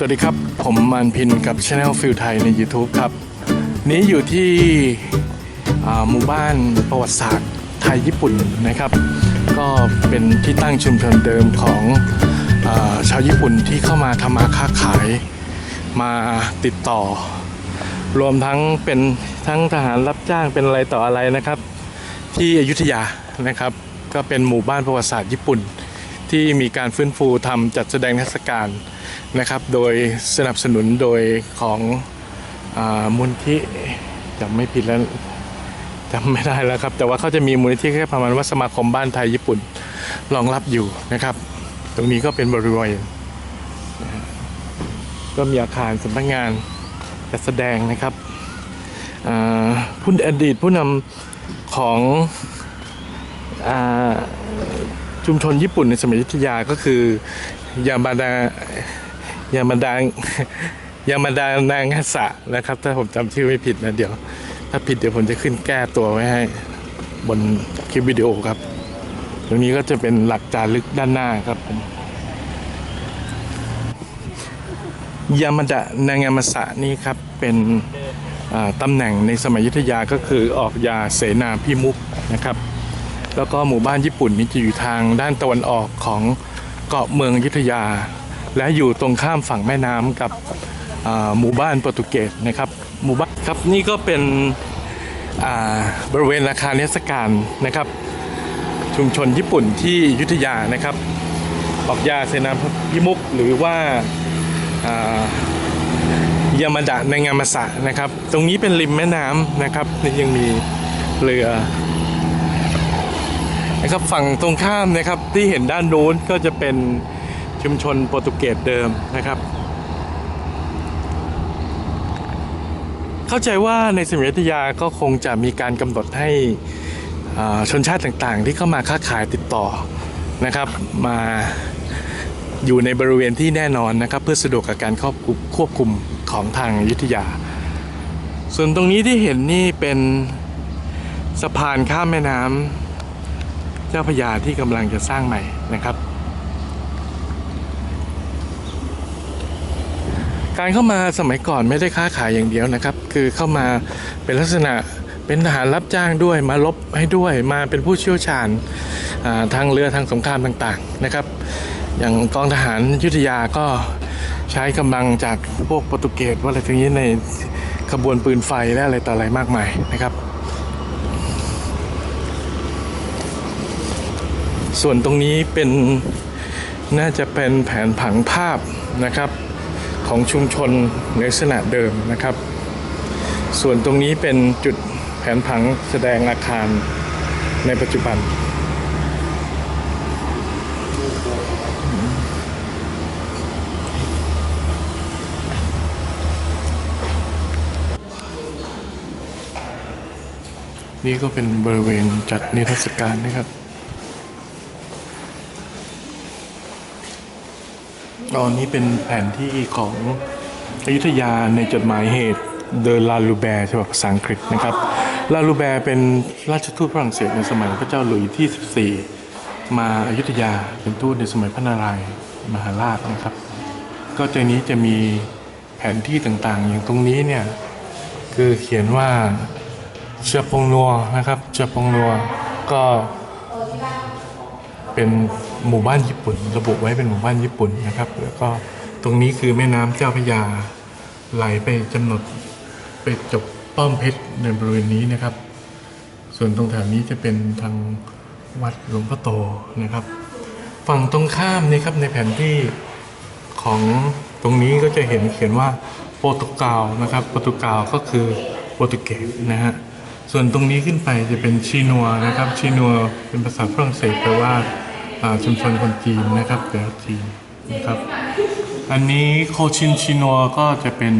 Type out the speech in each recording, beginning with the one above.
สวัสดีครับ ผมมันพินกับ Channel ฟิลไทยใน YouTube ครับ นี้อยู่ที่หมู่บ้านประวัติศาสตร์ไทยญี่ปุ่นนะครับ ก็เป็นที่ตั้งชุมชนเดิมของอาชาวญี่ปุ่นที่เข้ามาทำมาค้าขายมาติดต่อ รวมทั้งเป็นทั้งทหารรับจ้างเป็นอะไรต่ออะไรนะครับ ที่อยุธยานะครับ ก็เป็นหมู่บ้านประวัติศาสตร์ญี่ปุ่น ที่มีการฟื้นฟูทำจัดแสดงเทศกาล นะครับ โดยสนับสนุนโดยของอมูลที่จำไม่ผิดแล้วจำไม่ได้แล้วครับ แต่ว่าเขาจะมีมูลนิธิแค่ประมาณว่าสมาคมบ้านไทยญี่ปุ่นรองรับอยู่นะครับ ตรงนี้ก็เป็นบริเวณก็มีอาคารสำนักงานจัดแสดงนะครับผู้อดีตผู้นำของอชุมชนญี่ปุ่นในสมัยยุธยาก็คือยามาดา ยามาดายามาดานางาสะนะครับ ถ้าผมจำชื่อไม่ผิดนะเดี๋ยว ถ้าผิดเดี๋ยวผมจะขึ้นแก้ตัวไว้ให้ บนคลิปวิดีโอครับ ตรงนี้ก็จะเป็นหลักจารึกด้านหน้าครับผมยามาดานางามาสะนี่ครับเป็นตำแหน่งในสมัยยุทธยาก็คือออกยาเสนาพิมุกนะครับ แล้วก็หมู่บ้านญี่ปุ่นนี่จะอยู่ทางด้านตะวันออกของเกาะเมืองยุทธยา และอยู่ตรงข้ามฝั่งแม่น้ำกับหมู่บ้านโปรตุเกสนะครับหมู่บ้านครับนี่ก็เป็นบริเวณอาคารนิทรรศการนะครับ ชุมชนญี่ปุ่นที่ยุทธยานะครับออกยาเซนาพิมุกหรือว่าายามาดะในงามาสะนะครับ ตรงนี้เป็นริมแม่น้ำนะครับนี่ยังมีเรือนะครับฝั่งตรงข้ามนะครับที่เห็นด้านโน้นก็จะเป็น ชุมชนโปรตุเกสเดิมนะครับ เข้าใจว่าในสมัยอยุธยาก็คงจะมีการกำหนดให้ชนชาติต่างๆ ที่เข้ามาค้าขายติดต่อนะครับมาอยู่ในบริเวณที่แน่นอนนะครับ เพื่อสะดวกกับการควบคุมควบคุมของทางยุธยา ส่วนตรงนี้ที่เห็นนี่เป็นสะพานข้ามแม่น้ำเจ้าพยาที่กำลังจะสร้างใหม่นะครับ การเข้ามาสมัยก่อนไม่ได้ค้าขายอย่างเดียวนะครับ คือเข้ามาเป็นลักษณะเป็นทหารรับจ้างด้วยมาลบให้ด้วยมาเป็นผู้เชี่ยวชาญาทางเรือทางสงครามต่างๆนะครับ อย่างกองทหารยุทธยาก็ใช้กำลังจากพวกโปรตุเกสว่าอะไรทั้งนี้ในขบวนปืนไฟและอะไรต่ออะไรมากมายนะครับ ส่วนตรงนี้เป็นน่าจะเป็นแผนผังภาพนะครับ ของชุมชนในลักษณะเดิมนะครับ ส่วนตรงนี้เป็นจุดแผนผังแสดงอาคารในปัจจุบัน นี่ก็เป็นบริเวณจัดนิทรรศการนะครับ ตอนนี้เป็นแผนที่ของอยุธยาในจดหมายเหตุเดอลาลูแบร์ฉบับภาษาอังกฤษนะครับ ลาลูแบร์เป็นราชทูตฝรั่งเศสในสมัยพระเจ้าหลุยส์ที่ 14 มาอายุธยาเป็นทูตในสมัยพระนารายมหาราชนะครับ ก็ในนี้จะมีแผนที่ต่างๆ อย่างตรงนี้เนี่ย คือเขียนว่าเชอปงนัวนะครับเชอปงนัวก็ เป็นหมู่บ้านญี่ปุ่น ระบุไว้เป็นหมู่บ้านญี่ปุ่นนะครับ แล้วก็ตรงนี้คือแม่น้ำเจ้าพระยาไหลไปกำหนดไปจบป้อมเพชรในบริเวณนี้นะครับ ส่วนตรงแถวนี้จะเป็นทางวัดหลวงพ่อโตนะครับ ฝั่งตรงข้ามนี่ครับในแผนที่ของตรงนี้ก็จะเห็นเขียนว่าโปรตุเกานะครับ โปรตุเกาก็คือโปรตุเกสนะฮะ ส่วนตรงนี้ขึ้นไปจะเป็นชีนัวนะครับชีนัวเป็นภาษาฝรั่งเศสแปลว่าชุมชนคนจีนนะครับแปลว่าจีนนะครับอันนี้โคชินชินัวก็จะเป็น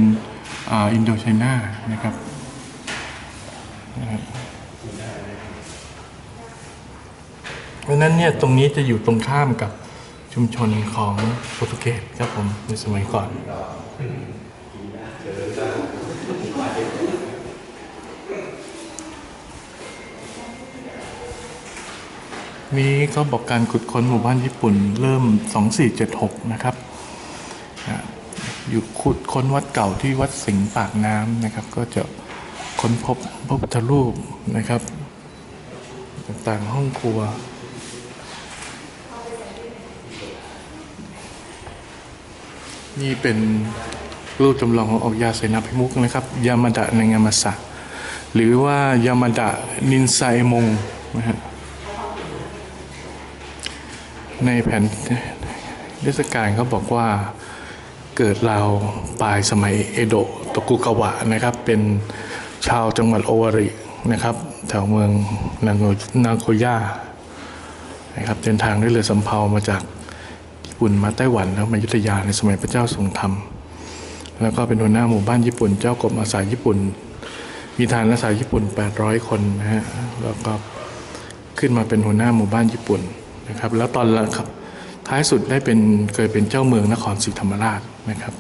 อินโดไชน่านะครับเพราะฉะนั้นเนี่ยตรงนี้จะอยู่ตรงข้ามกับชุมชนของโปรตุเกสครับผมในสมัยก่อน นี้เขาบอกการขุดค้นหมู่บ้านญี่ปุ่นเริ่ม 2476 นะครับ อยู่ขุดค้นวัดเก่าที่วัดสิงห์ปากน้ำนะครับ ก็จะค้นพบพระพุทธรูปนะครับ ต่างๆห้องครัวนี่เป็นรูปจำลองของออกยาเสนาพิมุกนะครับ ยามาดะในงามาสะ หรือว่ายามาดะนินไซมงนะฮะ ในแผนเทศกาลเขาบอกว่าเกิดราวปลายสมัยเอโดะโตกุกาวะนะครับ เป็นชาวจังหวัดโอวารินะครับแถวเมืองนางโนางโกย่านะครับเดินทางด้วยเรือสำเภามาจากญี่ปุ่นมาไต้หวันแล้วมายุธยาในสมัยพระเจ้าทรงธรรม แล้วก็เป็นหัวหน้าหมู่บ้านญี่ปุ่น เจ้ากรมอาสาญี่ปุ่น มีฐานอาสาญี่ปุ่น 800 คนนะฮะแล้วก็ขึ้นมาเป็นหัวหน้าหมู่บ้านญี่ปุ่น นะครับแล้วตอนหลังครับท้ายสุดได้เป็นเคยเป็นเจ้าเมืองนครศรีธรรมราชนะครับ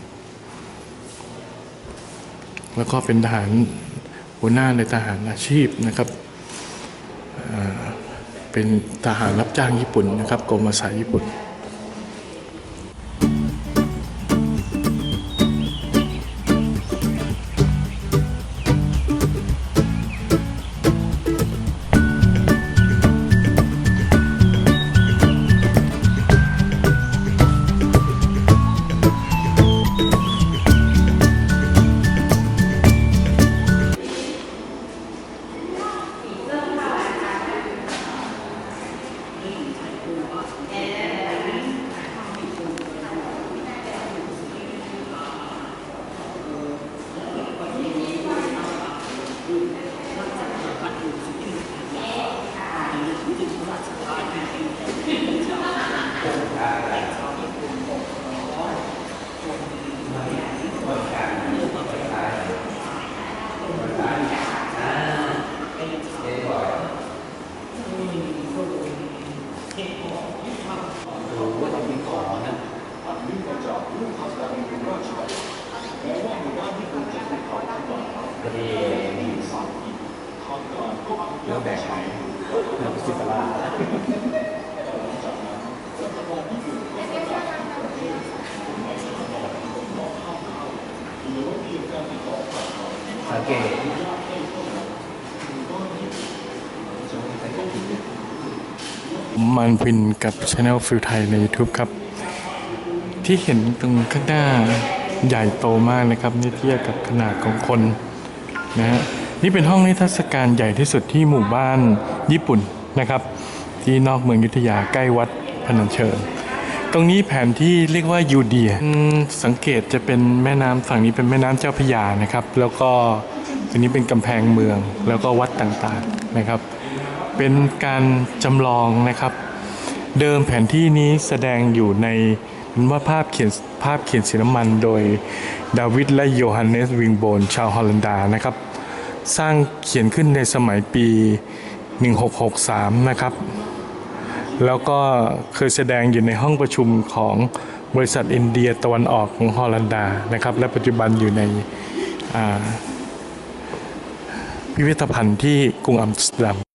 แล้วก็เป็นทหารหัวหน้าในทหารอาชีพนะครับเป็นทหารรับจ้างญี่ปุ่นนะครับกรมอาสาญี่ปุ่น and สังเกตมันพินกับช anel ฟิลไทยใน YouTube ครับ ที่เห็นตรงข้างหน้าใหญ่โตมากนะครับ นี่เทียบกับขนาดของคนนะฮะ นี่เป็นห้องนิทรรศการใหญ่ที่สุดที่หมู่บ้านญี่ปุ่นนะครับ ที่นอกเมืองยุธยาใกล้วัดพนัญเชิง ตรงนี้แผนที่เรียกว่ายูเดียสังเกตจะเป็นแม่น้ำฝั่งนี้เป็นแม่น้ำเจ้าพระยานะครับ แล้วก็ตรงนี้เป็นกำแพงเมืองแล้วก็วัดต่างๆนะครับ เป็นการจำลองนะครับ เดิมแผนที่นี้แสดงอยู่ในเป็นว่าภาพเขียนภาพเขียนสีน้ำมันโดยดาวิดและโยฮันเนสวิงโบนชาวฮอลันดานะครับ สร้างเขียนขึ้นในสมัยปี 1663 นะครับ แล้วก็เคยแสดงอยู่ในห้องประชุมของบริษัทอินเดียตะวันออกของฮอลันดานะครับ และปัจจุบันอยู่ในพิพิธภัณฑ์ที่กรุงอัมสเตอร์ดัม